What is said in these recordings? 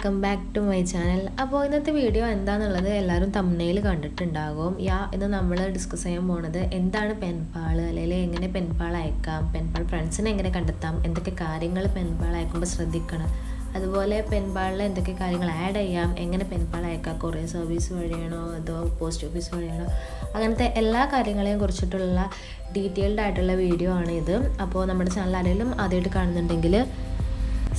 Welcome back to my channel അപ്പോൾ ഇന്നത്തെ video എന്താണെന്നുള്ളത് എല്ലാവരും തമ്മനയിൽ കണ്ടിട്ടുണ്ടാകും. യാ ഇന്ന് നമ്മൾ ഡിസ്കസ് ചെയ്യാൻ പോണത് എന്താണ് പെൻപാൾ അല്ലെങ്കിൽ എങ്ങനെ പെൻപാൾ അയക്കാം പെൻപാൾ ഫ്രണ്ട്സിനെ എങ്ങനെ കണ്ടെത്താം എന്തൊക്കെ കാര്യങ്ങൾ പെൻപാൾ അയക്കുമ്പോൾ ശ്രദ്ധിക്കണം അതുപോലെ പെൻപാളിൽ എന്തൊക്കെ കാര്യങ്ങൾ ആഡ് ചെയ്യാം എങ്ങനെ പെൻപാൾ അയക്കാം കൊറിയർ സർവീസ് വഴിയാണോ അതോ പോസ്റ്റ് ഓഫീസ് വഴിയാണോ അങ്ങനത്തെ എല്ലാ കാര്യങ്ങളെയും കുറിച്ചിട്ടുള്ള ഡീറ്റെയിൽഡ് ആയിട്ടുള്ള വീഡിയോ ആണ് ഇത്. അപ്പോൾ നമ്മുടെ ചാനൽ ആരെങ്കിലും ആദ്യമായിട്ട് കാണുന്നുണ്ടെങ്കിൽ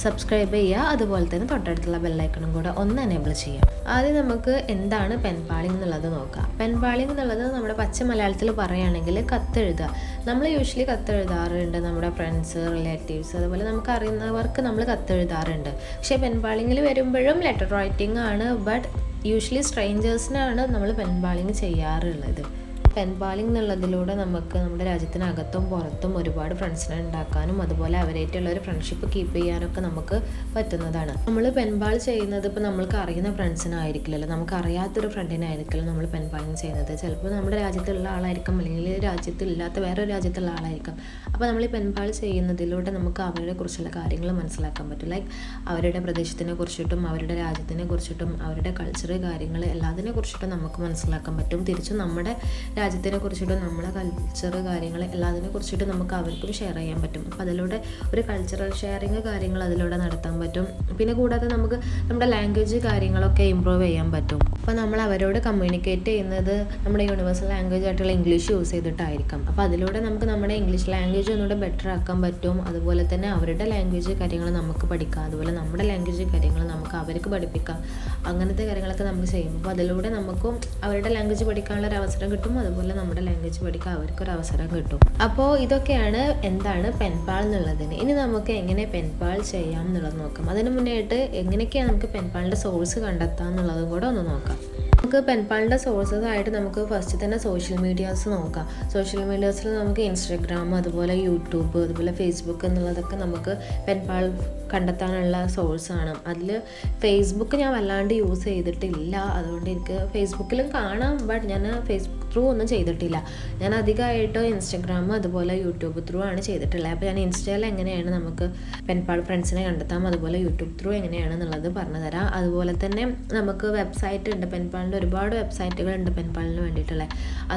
സബ്സ്ക്രൈബ് ചെയ്യുക. അതുപോലെ തന്നെ തൊട്ടടുത്തുള്ള ബെല്ലൈക്കണും കൂടെ ഒന്ന് എനേബിൾ ചെയ്യാം ആദ്യം നമുക്ക് എന്താണ് പെൻപാളിംഗ് എന്നുള്ളത് നോക്കാം. പെൻപാളിംഗ് എന്നുള്ളത് നമ്മുടെ പച്ച മലയാളത്തിൽ പറയുകയാണെങ്കിൽ കത്തെഴുതുക. നമ്മൾ യൂഷ്വലി കത്തെഴുതാറുണ്ട്. നമ്മുടെ ഫ്രണ്ട്സ് റിലേറ്റീവ്സ് അതുപോലെ നമുക്ക് അറിയുന്നവർക്ക് നമ്മൾ കത്തെഴുതാറുണ്ട്. പക്ഷേ പെൻപാളിങ്ങിൽ വരുമ്പോഴും ലെറ്റർ റൈറ്റിംഗ് ആണ്. ബട്ട് യൂഷ്വലി സ്ട്രേഞ്ചേഴ്സിനാണ് നമ്മൾ പെൻപാളിങ് ചെയ്യാറുള്ളത്. പെൻപാളിംഗ് എന്നുള്ളതിലൂടെ നമുക്ക് നമ്മുടെ രാജ്യത്തിനകത്തും പുറത്തും ഒരുപാട് ഫ്രണ്ട്സിനെ ഉണ്ടാക്കാനും അതുപോലെ അവരായിട്ടുള്ള ഒരു ഫ്രണ്ട്ഷിപ്പ് കീപ്പ് ചെയ്യാനൊക്കെ നമുക്ക് പറ്റുന്നതാണ്. നമ്മൾ പെൻപാൾ ചെയ്യുന്നത് ഇപ്പോൾ നമ്മൾക്ക് അറിയുന്ന ഫ്രണ്ട്സിനായിരിക്കില്ലല്ലോ നമുക്ക് അറിയാത്തൊരു ഫ്രണ്ടിനായിരിക്കില്ല നമ്മൾ പെൻപാളിംഗ് ചെയ്യുന്നത്. ചിലപ്പോൾ നമ്മുടെ രാജ്യത്തുള്ള ആളായിരിക്കും അല്ലെങ്കിൽ രാജ്യത്തില്ലാത്ത വേറൊരു രാജ്യത്തുള്ള ആളായിരിക്കും. അപ്പോൾ നമ്മൾ ഈ പെൻപാൾ ചെയ്യുന്നതിലൂടെ നമുക്ക് അവരെ കുറിച്ചുള്ള കാര്യങ്ങൾ മനസ്സിലാക്കാൻ പറ്റും. ലൈക്ക് അവരുടെ പ്രദേശത്തിനെ കുറിച്ചിട്ടും അവരുടെ രാജ്യത്തിനെ കുറിച്ചിട്ടും അവരുടെ കൾച്ചർ കാര്യങ്ങൾ എല്ലാത്തിനെ കുറിച്ചിട്ടും നമുക്ക് മനസ്സിലാക്കാൻ പറ്റും. തിരിച്ചും നമ്മുടെ രാജ്യത്തിനെ കുറിച്ചിട്ടും നമ്മളെ കൾച്ചർ കാര്യങ്ങൾ എല്ലാത്തിനെ കുറിച്ചിട്ട് നമുക്ക് അവർക്കും ഷെയർ ചെയ്യാൻ പറ്റും. അപ്പോൾ അതിലൂടെ ഒരു കൾച്ചറൽ ഷെയറിങ് കാര്യങ്ങൾ അതിലൂടെ നടത്താൻ പറ്റും. പിന്നെ കൂടാതെ നമുക്ക് നമ്മുടെ ലാംഗ്വേജ് കാര്യങ്ങളൊക്കെ ഇമ്പ്രൂവ് ചെയ്യാൻ പറ്റും. അപ്പോൾ നമ്മൾ അവരോട് കമ്മ്യൂണിക്കേറ്റ് ചെയ്യുന്നത് നമ്മുടെ യൂണിവേഴ്സൽ ലാംഗ്വേജ് ആയിട്ടുള്ള ഇംഗ്ലീഷ് യൂസ് ചെയ്തിട്ടായിരിക്കും. അപ്പോൾ അതിലൂടെ നമുക്ക് നമ്മുടെ ഇംഗ്ലീഷ് ലാംഗ്വേജ് ഒന്നുകൂടെ ബെറ്റർ ആക്കാൻ പറ്റും. അതുപോലെ തന്നെ അവരുടെ ലാംഗ്വേജ് കാര്യങ്ങൾ നമുക്ക് പഠിക്കാം. അതുപോലെ നമ്മുടെ ലാംഗ്വേജ് കാര്യങ്ങൾ നമുക്ക് അവർക്ക് പഠിപ്പിക്കാം. അങ്ങനത്തെ കാര്യങ്ങളൊക്കെ നമുക്ക് ചെയ്യും. അപ്പോൾ അതിലൂടെ നമുക്കും അവരുടെ ലാംഗ്വേജ് പഠിക്കാനുള്ള ഒരു അവസരം കിട്ടും. അതുപോലെ നമ്മുടെ ലാംഗ്വേജ് പഠിക്കാൻ അവർക്കൊരു അവസരം കിട്ടും. അപ്പോൾ ഇതൊക്കെയാണ് എന്താണ് പെൻപാൾ എന്നുള്ളതിന്. ഇനി നമുക്ക് എങ്ങനെ പെൻപാൾ ചെയ്യാം എന്നുള്ളത് നോക്കാം. അതിന് മുന്നേയായിട്ട് എങ്ങനെയൊക്കെയാണ് നമുക്ക് പെൻപാളിന്റെ സോഴ്സ് കണ്ടെത്താം എന്നുള്ളതും കൂടെ ഒന്ന് നോക്കാം. നമുക്ക് പെൻപാളിന്റെ സോഴ്സസ് ആയിട്ട് നമുക്ക് ഫസ്റ്റ് തന്നെ സോഷ്യൽ മീഡിയാസ് നോക്കാം. സോഷ്യൽ മീഡിയാസിൽ നമുക്ക് ഇൻസ്റ്റാഗ്രാം അതുപോലെ യൂട്യൂബ് അതുപോലെ ഫേസ്ബുക്ക് എന്നുള്ളതൊക്കെ നമുക്ക് പെൻപാൾ കണ്ടെത്താനുള്ള സോഴ്സാണ് അതിൽ ഫേസ്ബുക്ക് ഞാൻ വല്ലാണ്ട് യൂസ് ചെയ്തിട്ടില്ല. അതുകൊണ്ട് എനിക്ക് ഫേസ്ബുക്കിലും കാണാം. ബട്ട് ഞാൻ ഫേസ്ബുക്ക് ത്രൂ ഒന്നും ചെയ്തിട്ടില്ല. ഞാൻ അധികമായിട്ട് ഇൻസ്റ്റഗ്രാം അതുപോലെ യൂട്യൂബ് ത്രൂ ആണ് ചെയ്തിട്ടുള്ളത്. അപ്പോൾ ഞാൻ ഇൻസ്റ്റയിൽ എങ്ങനെയാണ് നമുക്ക് പെൻപാട് ഫ്രണ്ട്സിനെ കണ്ടെത്താം? അതുപോലെ യൂട്യൂബ് ത്രൂ എങ്ങനെയാണെന്നുള്ളത് പറഞ്ഞു തരാം അതുപോലെ തന്നെ നമുക്ക് വെബ്സൈറ്റ് ഉണ്ട്. പെൻപാളിന്റെ ഒരുപാട് വെബ്സൈറ്റുകൾ ഉണ്ട് പെൻപാളിന് വേണ്ടിയിട്ടുള്ള.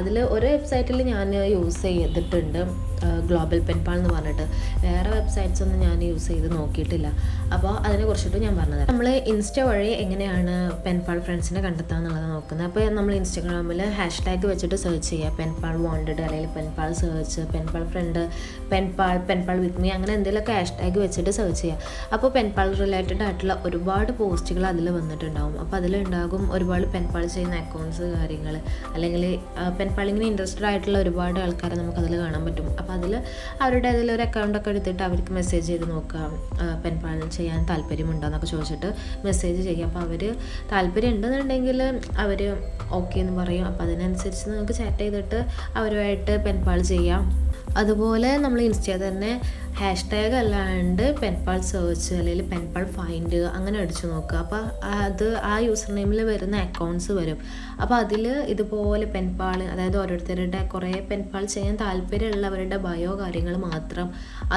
അതിൽ ഒരു വെബ്സൈറ്റിൽ ഞാൻ യൂസ് ചെയ്തിട്ടുണ്ട് ഗ്ലോബൽ പെൻപാൾ എന്ന് പറഞ്ഞിട്ട്. വേറെ വെബ്സൈറ്റ്സ് ഒന്നും ഞാൻ യൂസ് ചെയ്ത് നോക്കിയിട്ടില്ല. അപ്പോൾ അതിനെ കുറിച്ചിട്ട് ഞാൻ പറഞ്ഞത് നമ്മൾ ഇൻസ്റ്റ വഴി എങ്ങനെയാണ് പെൻപാൾ ഫ്രണ്ട്സിനെ കണ്ടെത്താം എന്നുള്ളത് നോക്കുന്നത്. അപ്പോൾ നമ്മൾ ഇൻസ്റ്റഗ്രാമിൽ ഹാഷ് ടാഗ് വെച്ചിട്ട് സെർച്ച് ചെയ്യുക. പെൻപാൾ വാണ്ടഡ് അല്ലെങ്കിൽ penpal search penpal friend penpal penpal with me അങ്ങനെ എന്തെങ്കിലുമൊക്കെ ഹാഷ് ടാഗ് വെച്ചിട്ട് സെർച്ച് ചെയ്യുക. അപ്പോൾ പെൻപാൾ റിലേറ്റഡ് ആയിട്ടുള്ള ഒരുപാട് പോസ്റ്റുകൾ അതിൽ വന്നിട്ടുണ്ടാവും. അപ്പോൾ അതിലുണ്ടാകും ഒരുപാട് പെൻപാൾ ചെയ്യുന്ന അക്കൗണ്ട്സ് കാര്യങ്ങൾ. അല്ലെങ്കിൽ പെൻപാളിങ്ങിന് ഇൻട്രസ്റ്റഡ് ആയിട്ടുള്ള ഒരുപാട് ആൾക്കാരെ നമുക്ക് അതിൽ കാണാൻ പറ്റും. അപ്പോൾ അതിൽ അവരുടെ അതിലൊരു അക്കൗണ്ടൊക്കെ എടുത്തിട്ട് അവർക്ക് മെസ്സേജ് ചെയ്ത് നോക്കാം പെൻപാൾ ചെയ്യാൻ താല്പര്യമുണ്ടോ എന്നൊക്കെ ചോദിച്ചിട്ട് മെസ്സേജ് ചെയ്യാം അപ്പോൾ അവർ താല്പര്യം ഉണ്ടെന്നുണ്ടെങ്കിൽ അവർ ഓക്കെ എന്ന് പറയും. അപ്പോൾ അതിനനുസരിച്ച് നിങ്ങൾക്ക് ചാറ്റ് ചെയ്തിട്ട് അവരുമായിട്ട് പെൻപാൾ ചെയ്യാം. അതുപോലെ നമ്മൾ ഇൻസ്റ്റയിൽ തന്നെ ഹാഷ് ടാഗ് അല്ലാണ്ട് പെൻപാൾ സെർച്ച് അല്ലെങ്കിൽ പെൻപാൾ ഫൈൻഡ് അങ്ങനെ അടിച്ചു നോക്കുക. അപ്പോൾ അത് ആ യൂസർ നെയിമിൽ വരുന്ന അക്കൗണ്ട്സ് വരും. അപ്പോൾ അതിൽ ഇതുപോലെ പെൻപാൾ അതായത് ഓരോരുത്തരുടെ കുറേ പെൻപാൾ ചെയ്യാൻ താല്പര്യമുള്ളവരുടെ ബയോ കാര്യങ്ങൾ മാത്രം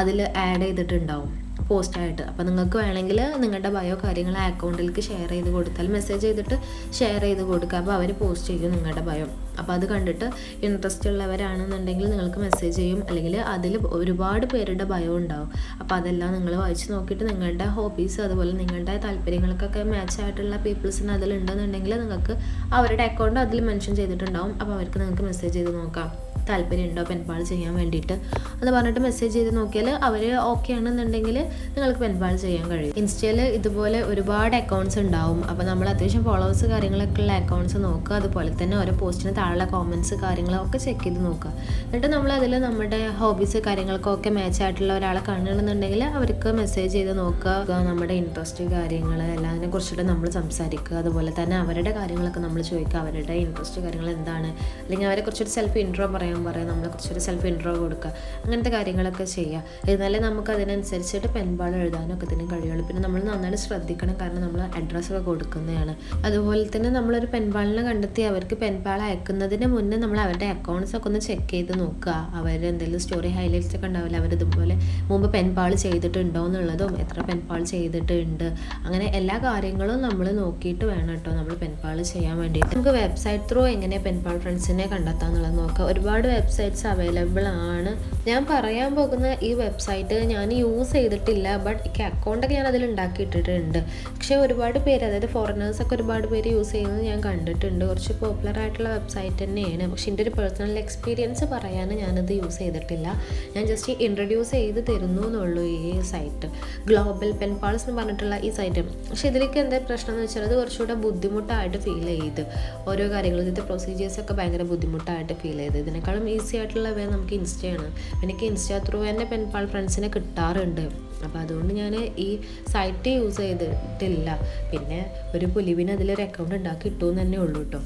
അതിൽ ആഡ് ചെയ്തിട്ടുണ്ടാവും. പോസ്റ്റായിട്ട്. അപ്പോൾ നിങ്ങൾക്ക് വേണമെങ്കിൽ നിങ്ങളുടെ ബയോ കാര്യങ്ങൾ അക്കൗണ്ടിലേക്ക് ഷെയർ ചെയ്ത് കൊടുത്താൽ മെസ്സേജ് ചെയ്തിട്ട് ഷെയർ ചെയ്ത് കൊടുക്കുക. അപ്പോൾ അവർ പോസ്റ്റ് ചെയ്യും നിങ്ങളുടെ ബയോ അപ്പോൾ അത് കണ്ടിട്ട് ഇൻട്രസ്റ്റ് ഉള്ളവരാണെന്നുണ്ടെങ്കിൽ നിങ്ങൾക്ക് മെസ്സേജ് ചെയ്യും. അല്ലെങ്കിൽ അതിൽ ഒരുപാട് പേരുടെ ഭയം ഉണ്ടാവും. അപ്പോൾ അതെല്ലാം നിങ്ങൾ വായിച്ച് നോക്കിയിട്ട് നിങ്ങളുടെ ഹോബീസ് അതുപോലെ നിങ്ങളുടെ താല്പര്യങ്ങൾക്കൊക്കെ മാച്ച് ആയിട്ടുള്ള പീപ്പിൾസിന് അതിലുണ്ടെന്നുണ്ടെങ്കിൽ നിങ്ങൾക്ക് അവരുടെ അക്കൗണ്ട് അതിൽ മെൻഷൻ ചെയ്തിട്ടുണ്ടാവും. അപ്പോൾ അവർക്ക് നിങ്ങൾക്ക് മെസ്സേജ് ചെയ്ത് നോക്കാം. താല്പര്യമുണ്ടോ പെൻപാൾ ചെയ്യാൻ വേണ്ടിയിട്ട്? അത് പറഞ്ഞിട്ട് മെസ്സേജ് ചെയ്ത് നോക്കിയാൽ അവർ ഓക്കെ ആണെന്നുണ്ടെങ്കിൽ നിങ്ങൾക്ക് പെൻപാൾ ചെയ്യാൻ കഴിയും. ഇൻസ്റ്റയിൽ ഇതുപോലെ ഒരുപാട് അക്കൗണ്ട്സ് ഉണ്ടാവും. അപ്പോൾ നമ്മൾ അത്യാവശ്യം ഫോളോവേഴ്സ് കാര്യങ്ങളൊക്കെ ഉള്ള അക്കൗണ്ട്സ് നോക്കുക. അതുപോലെ തന്നെ ഓരോ പോസ്റ്റിന് താഴെ കോമന്റ്സ് കാര്യങ്ങളൊക്കെ ചെക്ക് ചെയ്ത് നോക്കുക. എന്നിട്ട് നമ്മൾ അതിൽ നമ്മുടെ ഹോബീസ് കാര്യങ്ങൾക്കൊക്കെ മാച്ച് ആയിട്ടുള്ള ഒരാളെ കാണുകയാണെന്നുണ്ടെങ്കിൽ അവർക്ക് മെസ്സേജ് ചെയ്ത് നോക്കുക. നമ്മുടെ ഇൻട്രസ്റ്റ് കാര്യങ്ങൾ എല്ലാതിനെ കുറിച്ചിട്ട് നമ്മൾ സംസാരിക്കുക. അതുപോലെ തന്നെ അവരുടെ കാര്യങ്ങളൊക്കെ നമ്മൾ ചോദിക്കുക. അവരുടെ ഇൻട്രസ്റ്റ് കാര്യങ്ങൾ എന്താണ്? അല്ലെങ്കിൽ അവരെ കുറിച്ചൊരു സെൽഫ് ഇൻട്രോ പറയാൻ അഭിപ്രായം പറയാം. നമ്മളെ കുറിച്ചൊരു സെൽഫ് ഇൻട്രോ കൊടുക്കുക. അങ്ങനത്തെ കാര്യങ്ങളൊക്കെ ചെയ്യുക. എന്നാലേ നമുക്ക് അതിനനുസരിച്ചിട്ട് പെൻപാൾ എഴുതാനൊക്കെ തന്നെ കഴിയുള്ളൂ. പിന്നെ നമ്മൾ നന്നായിട്ട് ശ്രദ്ധിക്കണം. കാരണം നമ്മൾ അഡ്രസ്സൊക്കെ കൊടുക്കുന്നതാണ്. അതുപോലെ തന്നെ നമ്മളൊരു പെൻപാളിനെ കണ്ടെത്തി അവർക്ക് പെൻപാൾ അയക്കുന്നതിന് മുന്നേ നമ്മൾ അവരുടെ അക്കൗണ്ട്സ് ഒക്കെ ഒന്ന് ചെക്ക് ചെയ്ത് നോക്കുക. അവർ എന്തെങ്കിലും സ്റ്റോറി ഹൈലൈറ്റ്സ് ഒക്കെ ഉണ്ടാവില്ല? അവർ ഇതുപോലെ മുമ്പ് പെൻപാൾ ചെയ്തിട്ടുണ്ടോ എന്നുള്ളതും എത്ര പെൻപാൾ ചെയ്തിട്ടുണ്ട്. അങ്ങനെ എല്ലാ കാര്യങ്ങളും നമ്മൾ നോക്കിയിട്ട് വേണം കേട്ടോ. നമ്മൾ പെൻപാൾ ചെയ്യാൻ വേണ്ടിയിട്ട്. നമുക്ക് വെബ്സൈറ്റ് ത്രൂ എങ്ങനെ പെൻപാൾ ഫ്രണ്ട്സിനെ കണ്ടെത്താന്നുള്ളത് നോക്കുക ഒരുപാട് വെബ്സൈറ്റ്സ് അവൈലബിൾ ആണ്. ഞാൻ പറയാൻ പോകുന്ന ഈ വെബ്സൈറ്റ് ഞാൻ യൂസ് ചെയ്തിട്ടില്ല ബട്ട് എനിക്ക് അക്കൗണ്ടൊക്കെ ഞാൻ അതിൽ ഉണ്ടാക്കിയിട്ടിട്ടുണ്ട്. പക്ഷേ ഒരുപാട് പേര് അതായത് ഫോറിനേഴ്സൊക്കെ ഒരുപാട് പേര് യൂസ് ചെയ്യുന്നത് ഞാൻ കണ്ടിട്ടുണ്ട്. കുറച്ച് പോപ്പുലർ ആയിട്ടുള്ള വെബ്സൈറ്റ് തന്നെയാണ്. പക്ഷേ എന്റെ ഒരു പേഴ്സണൽ എക്സ്പീരിയൻസ് പറയാൻ ഞാനത് യൂസ് ചെയ്തിട്ടില്ല. ഞാൻ ജസ്റ്റ് ഇൻട്രൊഡ്യൂസ് ചെയ്ത് തരുന്നു എന്നുള്ളൂ ഈ സൈറ്റ് ഗ്ലോബൽ പെൻ പാൾസ് എന്ന് പറഞ്ഞിട്ടുള്ള ഈ സൈറ്റ് പക്ഷേ ഇതിലേക്ക് എന്താ പ്രശ്നം എന്ന് വെച്ചാൽ അത് കുറച്ചുകൂടെ ബുദ്ധിമുട്ടായിട്ട് ഫീൽ ചെയ്ത്. ഓരോ കാര്യങ്ങളും ഇതിന്റെ പ്രൊസീജിയേഴ്സൊക്കെ ഭയങ്കര ബുദ്ധിമുട്ടായിട്ട് ഫീൽ ചെയ്ത്. ഇതിനേക്കാളും ഈസി ആയിട്ടുള്ള വേ നമുക്ക് ഇൻസ്റ്റയാണ് എനിക്ക് ഇൻസ്റ്റ ത്രൂ തന്നെ പെൺപാൾ ഫ്രണ്ട്സിനെ കിട്ടാറുണ്ട്. അപ്പോൾ അതുകൊണ്ട് ഞാൻ ഈ സൈറ്റ് യൂസ് ചെയ്തിട്ടില്ല. പിന്നെ ഒരു പുലിവിന് അതിലൊരു അക്കൗണ്ട് ഉണ്ടാക്കി ഇട്ടു എന്ന് തന്നെ ഉള്ളൂ കേട്ടോ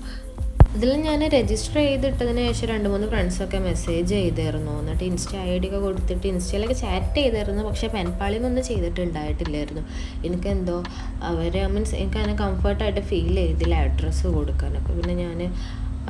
ഇതിൽ ഞാൻ രജിസ്റ്റർ ചെയ്തിട്ടതിന് ശേഷം രണ്ട് മൂന്ന് ഫ്രണ്ട്സൊക്കെ മെസ്സേജ് ചെയ്തായിരുന്നു എന്നിട്ട് ഇൻസ്റ്റ ഐ ഡി ഒക്കെ കൊടുത്തിട്ട് ഇൻസ്റ്റയിലൊക്കെ ചാറ്റ് ചെയ്തായിരുന്നു പക്ഷേ പെൻപാളിയൊന്നും ചെയ്തിട്ടുണ്ടായിട്ടില്ലായിരുന്നു. എനിക്കെന്തോ അവർ മീൻസ് എനിക്ക് അങ്ങനെ കംഫർട്ടായിട്ട് ഫീൽ ചെയ്തില്ല അഡ്രസ്സ് കൊടുക്കാനൊക്കെ. പിന്നെ ഞാൻ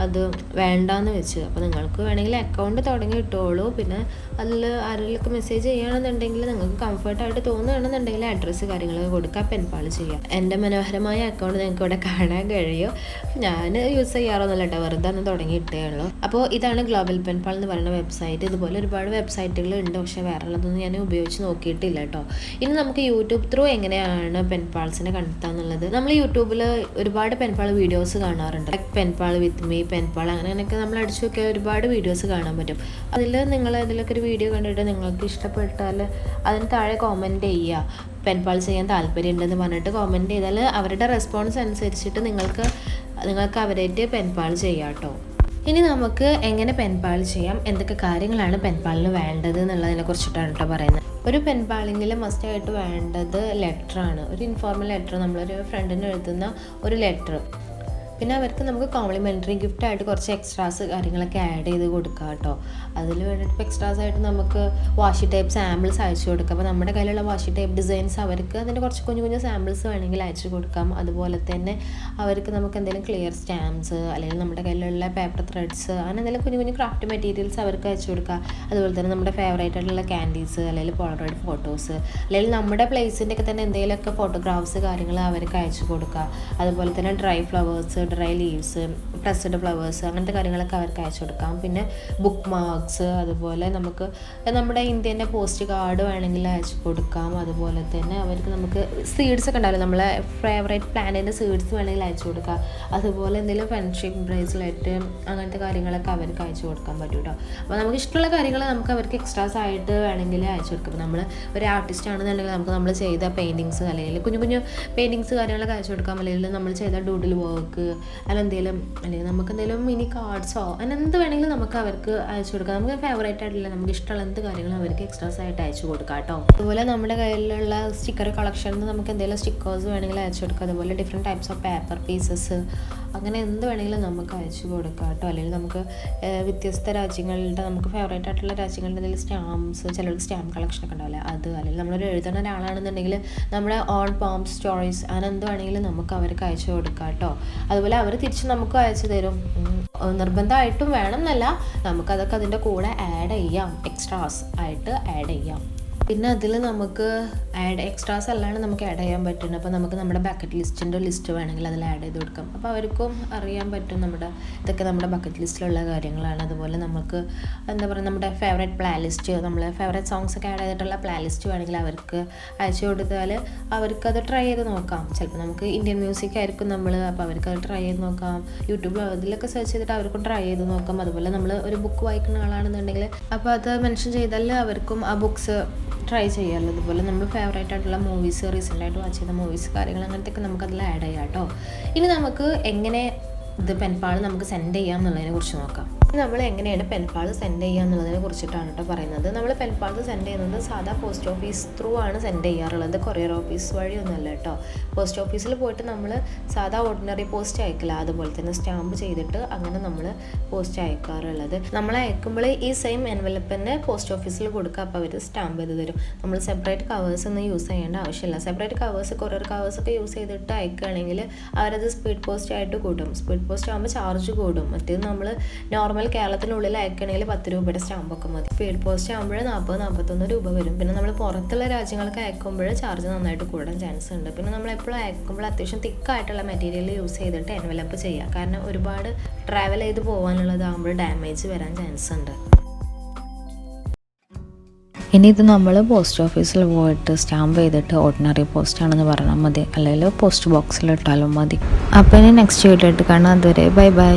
അത് വേണ്ടാന്ന് വെച്ച്. അപ്പോൾ നിങ്ങൾക്ക് വേണമെങ്കിൽ അക്കൗണ്ട് തുടങ്ങി ഇട്ടോളൂ. പിന്നെ അതിൽ ആരെങ്കിലൊക്കെ മെസ്സേജ് ചെയ്യുകയാണെന്നുണ്ടെങ്കിൽ നിങ്ങൾക്ക് കംഫർട്ടായിട്ട് തോന്നുകയാണെന്നുണ്ടെങ്കിൽ അഡ്രസ്സ് കാര്യങ്ങളൊക്കെ കൊടുക്കുക പെൻപാൾ ചെയ്യാം. എന്റെ മനോഹരമായ അക്കൗണ്ട് നിങ്ങൾക്ക് ഇവിടെ കാണാൻ കഴിയും. ഞാൻ യൂസ് ചെയ്യാറൊന്നുമില്ല കേട്ടോ. വെറുതെ ഒന്ന് തുടങ്ങിയിട്ടേ ഉള്ളൂ. അപ്പോൾ ഇതാണ് ഗ്ലോബൽ പെൻപാൾ എന്ന് പറയുന്ന വെബ്സൈറ്റ് ഇതുപോലെ ഒരുപാട് വെബ്സൈറ്റുകൾ ഉണ്ട്. പക്ഷേ വേറെ ഉള്ളതൊന്നും ഞാൻ ഉപയോഗിച്ച് നോക്കിയിട്ടില്ല കേട്ടോ. ഇനി നമുക്ക് യൂട്യൂബ് ത്രൂ എങ്ങനെയാണ് പെൻപാൾസിനെ കണ്ടെത്താന്നുള്ളത്? നമ്മൾ യൂട്യൂബിൽ ഒരുപാട് പെൻപാൾ വീഡിയോസ് കാണാറുണ്ട്. പെൻപാൾ വിത്ത് മീ പെൻപാൾ അങ്ങനെ അങ്ങനെയൊക്കെ നമ്മൾ അടിച്ചു നോക്കിയാൽ ഒരുപാട് വീഡിയോസ് കാണാൻ പറ്റും. അതിൽ നിങ്ങൾ അതിലൊക്കെ ഒരു വീഡിയോ കണ്ടിട്ട് നിങ്ങൾക്ക് ഇഷ്ടപ്പെട്ടാൽ അതിന് താഴെ കോമന്റ് ചെയ്യുക. പെൻപാൾ ചെയ്യാൻ താല്പര്യമുണ്ടെന്ന് പറഞ്ഞിട്ട് കോമന്റ് ചെയ്താൽ അവരുടെ റെസ്പോൺസ് അനുസരിച്ചിട്ട് നിങ്ങൾക്ക് നിങ്ങൾക്ക് അവരായിട്ട് പെൻപാൾ ചെയ്യാം കേട്ടോ. ഇനി നമുക്ക് എങ്ങനെ പെൻപാൾ ചെയ്യാം? എന്തൊക്കെ കാര്യങ്ങളാണ് പെൻപാളിന് വേണ്ടത് എന്നുള്ളതിനെ കുറിച്ചിട്ടാണ് കേട്ടോ പറയുന്നത്. ഒരു പെൺപാളിങ്ങിൽ മസ്റ്റ് ആയിട്ട് വേണ്ടത് ലെറ്ററാണ് ഒരു ഇൻഫോർമൽ ലെറ്റർ നമ്മളൊരു ഫ്രണ്ടിന് എഴുതുന്ന ഒരു ലെറ്റർ പിന്നെ അവർക്ക് നമുക്ക് കോംപ്ലിമെന്ററി ഗിഫ്റ്റ് ആയിട്ട് കുറച്ച് എക്സ്ട്രാസ് കാര്യങ്ങളൊക്കെ ആഡ് ചെയ്ത് കൊടുക്കാം കേട്ടോ അതിൽ വേണ്ടിയിട്ട് ഇപ്പോൾ എക്സ്ട്രാസ് ആയിട്ട് നമുക്ക് വാഷി ടൈപ്പ് സാമ്പിൾസ് അയച്ചു കൊടുക്കാം. അപ്പോൾ നമ്മുടെ കയ്യിലുള്ള വാഷി ടൈപ്പ് ഡിസൈൻസ് അവർക്ക് അതിന്റെ കുറച്ച് കുഞ്ഞു കുഞ്ഞു സാമ്പിൾസ് വേണമെങ്കിൽ അയച്ചു കൊടുക്കാം. അതുപോലെ തന്നെ അവർക്ക് നമുക്ക് എന്തെങ്കിലും ക്ലിയർ സ്റ്റാമ്പ്സ് അല്ലെങ്കിൽ നമ്മുടെ കയ്യിലുള്ള പേപ്പർ ത്രെഡ്സ് അങ്ങനെ എന്തെങ്കിലും കുഞ്ഞു കുഞ്ഞു ക്രാഫ്റ്റ് മെറ്റീരിയൽസ് അവർക്ക് അയച്ചു കൊടുക്കുക അതുപോലെ തന്നെ നമ്മുടെ ഫേവറേറ്റ് ആയിട്ടുള്ള ക്യാൻഡീസ് അല്ലെങ്കിൽ പോളറോയിഡ് ഫോട്ടോസ് അല്ലെങ്കിൽ നമ്മുടെ പ്ലേസിന്റെ ഒക്കെ തന്നെ എന്തെങ്കിലുമൊക്കെ ഫോട്ടോഗ്രാഫ്സ് കാര്യങ്ങൾ അവർക്ക് അയച്ചു കൊടുക്കുക അതുപോലെ തന്നെ dry flowers dry leaves pressed flowers അങ്ങനത്തെ കാര്യങ്ങളൊക്കെ അവർക്ക് അയച്ചു കൊടുക്കാം. പിന്നെ ബുക്ക് മാർക്സ് അതുപോലെ നമുക്ക് നമ്മുടെ ഇന്ത്യന്റെ പോസ്റ്റ് കാർഡ് വേണമെങ്കിൽ അയച്ചു കൊടുക്കാം. അതുപോലെ തന്നെ അവർക്ക് നമുക്ക് സീഡ്സ് ഒക്കെ ഉണ്ടാവില്ല? നമ്മളെ ഫേവറേറ്റ് പ്ലാനിന്റെ സീഡ്സ് വേണമെങ്കിൽ അയച്ചു കൊടുക്കാം. അതുപോലെ എന്തെങ്കിലും ഫ്രണ്ട്ഷിപ്പ് ബ്രേസ്ലെറ്റ് അങ്ങനത്തെ കാര്യങ്ങളൊക്കെ അവർക്ക് അയച്ചു കൊടുക്കാൻ പറ്റും കേട്ടോ അപ്പോൾ നമുക്ക് ഇഷ്ടമുള്ള കാര്യങ്ങൾ നമുക്ക് അവർക്ക് എക്സ്ട്രാസ് ആയിട്ട് വേണമെങ്കിൽ അയച്ചു കൊടുക്കാം. നമ്മൾ ഒരു ആർട്ടിസ്റ്റ് ആണെന്നുണ്ടെങ്കിൽ നമുക്ക് നമ്മൾ ചെയ്ത പെയിന്റിങ്സ് അല്ലെങ്കിൽ കുഞ്ഞു കുഞ്ഞു പെയിന്റിങ്സ് കാര്യങ്ങളൊക്കെ അയച്ചു കൊടുക്കാം. അല്ലെങ്കിൽ നമ്മൾ ചെയ്ത ഡൂഡിൽ വർക്ക് അല്ല എന്തെങ്കിലും അല്ലെങ്കിൽ നമുക്ക് എന്തെങ്കിലും മിനി കാർഡ്സോ അങ്ങനെ എന്ത് വേണമെങ്കിലും നമുക്ക് അവർക്ക് അയച്ചു കൊടുക്കാം. നമുക്ക് ഫേവറേറ്റ് ആയിട്ടില്ല നമുക്ക് ഇഷ്ടമുള്ള എന്ത് കാര്യങ്ങളും അവർക്ക് എക്സ്ട്രാസ് ആയിട്ട് അയച്ചു കൊടുക്കാം കേട്ടോ. അതുപോലെ നമ്മുടെ കയ്യിലുള്ള സ്റ്റിക്കർ കളക്ഷനിൽ നമുക്ക് എന്തെങ്കിലും സ്റ്റിക്കേഴ്സ് വേണമെങ്കിൽ അയച്ചു കൊടുക്കാം. അതുപോലെ different types of paper pieces അങ്ങനെ എന്ത് വേണമെങ്കിലും നമുക്ക് അയച്ചു കൊടുക്കാം കേട്ടോ. അല്ലെങ്കിൽ നമുക്ക് വ്യത്യസ്ത രാജ്യങ്ങളുടെ നമുക്ക് ഫേവറേറ്റ് ആയിട്ടുള്ള രാജ്യങ്ങളുടെ എന്തെങ്കിലും സ്റ്റാമ്പ്സ് ചിലർക്ക് സ്റ്റാമ്പ് കളക്ഷൻ ഒക്കെ ഉണ്ടാവില്ല? അത് അല്ലെങ്കിൽ നമ്മളൊരു എഴുതുന്ന ഒരാളാണെന്നുണ്ടെങ്കിൽ നമ്മുടെ ഓൺ പോം സ്റ്റോറീസ് അങ്ങനെ എന്ത് വേണമെങ്കിലും നമുക്ക് അവർക്ക് അയച്ചു കൊടുക്കാം കേട്ടോ. അതുപോലെ അവർ തിരിച്ച് നമുക്ക് അയച്ചു തരും. നിർബന്ധമായിട്ടും വേണം എന്നല്ല നമുക്കതൊക്കെ അതിന്റെ കൂടെ ആഡ് ചെയ്യാം. എക്സ്ട്രാസ് ആയിട്ട് ആഡ് ചെയ്യാം. പിന്നെ അതിൽ നമുക്ക് ആഡ് എക്സ്ട്രാസ് അല്ലാണ്ട് നമുക്ക് ആഡ് ചെയ്യാൻ പറ്റുന്നത് അപ്പോൾ നമുക്ക് നമ്മുടെ ബക്കറ്റ് ലിസ്റ്റിന്റെ ലിസ്റ്റ് വേണമെങ്കിൽ അതിൽ ആഡ് ചെയ്ത് കൊടുക്കാം. അപ്പോൾ അവർക്കും അറിയാൻ പറ്റും നമ്മുടെ ഇതൊക്കെ നമ്മുടെ ബക്കറ്റ് ലിസ്റ്റിലുള്ള കാര്യങ്ങളാണ്. അതുപോലെ നമുക്ക് എന്താ പറയുക നമ്മുടെ ഫേവറേറ്റ് പ്ലേ ലിസ്റ്റ് നമ്മളെ ഫേവറേറ്റ് സോങ്സ് ഒക്കെ ആഡ് ചെയ്തിട്ടുള്ള പ്ലേ ലിസ്റ്റ് വേണമെങ്കിൽ അവർക്ക് അയച്ചു കൊടുത്താൽ അവർക്കത് ട്രൈ ചെയ്ത് നോക്കാം. ചിലപ്പോൾ നമുക്ക് ഇന്ത്യൻ മ്യൂസിക് ആയിരിക്കും നമ്മൾ അപ്പോൾ അത് ട്രൈ ചെയ്ത് നോക്കാം. യൂട്യൂബിൽ അതിലൊക്കെ സെർച്ച് ചെയ്തിട്ട് അവർക്കും ട്രൈ ചെയ്ത് നോക്കാം. അതുപോലെ നമ്മൾ ഒരു ബുക്ക് വായിക്കുന്ന ആളാണെന്നുണ്ടെങ്കിൽ അപ്പോൾ അത് മെൻഷൻ ചെയ്താൽ അവർക്കും ആ ബുക്സ് ട്രൈ ചെയ്യാറുള്ളത്. അതുപോലെ നമ്മൾ ഫേവറേറ്റ് ആയിട്ടുള്ള മൂവീസ് റീസെന്റായിട്ട് വാച്ച് ചെയ്ത മൂവീസ് കാര്യങ്ങൾ അങ്ങനത്തെയൊക്കെ നമുക്ക് അതിൽ ആഡ് ചെയ്യാം കേട്ടോ ഇനി നമുക്ക് എങ്ങനെ ഇത് പെൻപാൾ നമുക്ക് സെൻഡ് ചെയ്യാം എന്നുള്ളതിനെ കുറിച്ച് നോക്കാം. നമ്മൾ എങ്ങനെയാണ് പെൻപാൾ സെൻഡ് ചെയ്യുക എന്നുള്ളതിനെ കുറിച്ചിട്ടാണ് കേട്ടോ പറയുന്നത്. നമ്മൾ പെൻപാൾ സെൻഡ് ചെയ്യുന്നത് സാധാ പോസ്റ്റ് ഓഫീസ് ത്രൂ ആണ് സെൻഡ് ചെയ്യാറുള്ളത്. കൊറിയർ ഓഫീസ് വഴി വഴിയൊന്നുമല്ല കേട്ടോ പോസ്റ്റ് ഓഫീസിൽ പോയിട്ട് നമ്മൾ സാധാ ഓർഡിനറി പോസ്റ്റ് അയക്കില്ല. അതുപോലെ തന്നെ സ്റ്റാമ്പ് ചെയ്തിട്ട് അങ്ങനെ നമ്മൾ പോസ്റ്റ് അയക്കാറുള്ളത്. നമ്മൾ അയക്കുമ്പോൾ ഈ സെയിം എൻവലപ്പ് തന്നെ പോസ്റ്റ് ഓഫീസിൽ കൊടുക്കുക അപ്പോൾ അവർ സ്റ്റാമ്പ് ചെയ്ത് തരും. നമ്മൾ സെപ്പറേറ്റ് കവേഴ്സ് ഒന്നും യൂസ് ചെയ്യേണ്ട ആവശ്യമില്ല. സെപ്പറേറ്റ് കവേഴ്സ് കൊറിയർ കവേഴ്സ് ഒക്കെ യൂസ് ചെയ്തിട്ട് അയക്കുകയാണെങ്കിൽ അവരത് സ്പീഡ് പോസ്റ്റ് ആയിട്ട് കൂട്ടും സ്പീഡ് പോസ്റ്റ് ആകുമ്പോൾ ചാർജ് കൂടും. മറ്റേത് നമ്മൾ നോർമൽ കേരളത്തിനുള്ളിൽ അയക്കണമെങ്കിൽ പത്ത് രൂപയുടെ സ്റ്റാമ്പൊക്കെ മതി. സ്പീഡ് പോസ്റ്റ് ആകുമ്പോൾ നാൽപ്പത് നാൽപ്പത്തൊന്ന് രൂപ വരും. പിന്നെ നമ്മൾ പുറത്തുള്ള രാജ്യങ്ങൾക്ക് അയക്കുമ്പോൾ ചാർജ് നന്നായിട്ട് കൂടാൻ ചാൻസ് ഉണ്ട്. പിന്നെ നമ്മൾ എപ്പോഴും അയക്കുമ്പോൾ അത്യാവശ്യം തിക്കായിട്ടുള്ള മെറ്റീരിയൽ യൂസ് ചെയ്തിട്ട് എൻവലപ്പ് ചെയ്യുക കാരണം ഒരുപാട് ട്രാവൽ ചെയ്ത് പോകാനുള്ളതാകുമ്പോൾ ഡാമേജ് വരാൻ ചാൻസ് ഉണ്ട്. ഇനി ഇത് നമ്മൾ പോസ്റ്റ് ഓഫീസിൽ പോയിട്ട് സ്റ്റാമ്പ് ചെയ്തിട്ട് ഓർഡിനറി പോസ്റ്റ് ആണെന്ന് പറഞ്ഞാൽ മതി. അല്ലെങ്കിൽ പോസ്റ്റ് ബോക്സിൽ ഇട്ടാലും മതി. അപ്പോൾ ഇനി നെക്സ്റ്റ് വീഡിയോ കാണാം. അതുവരെ ബൈ ബൈ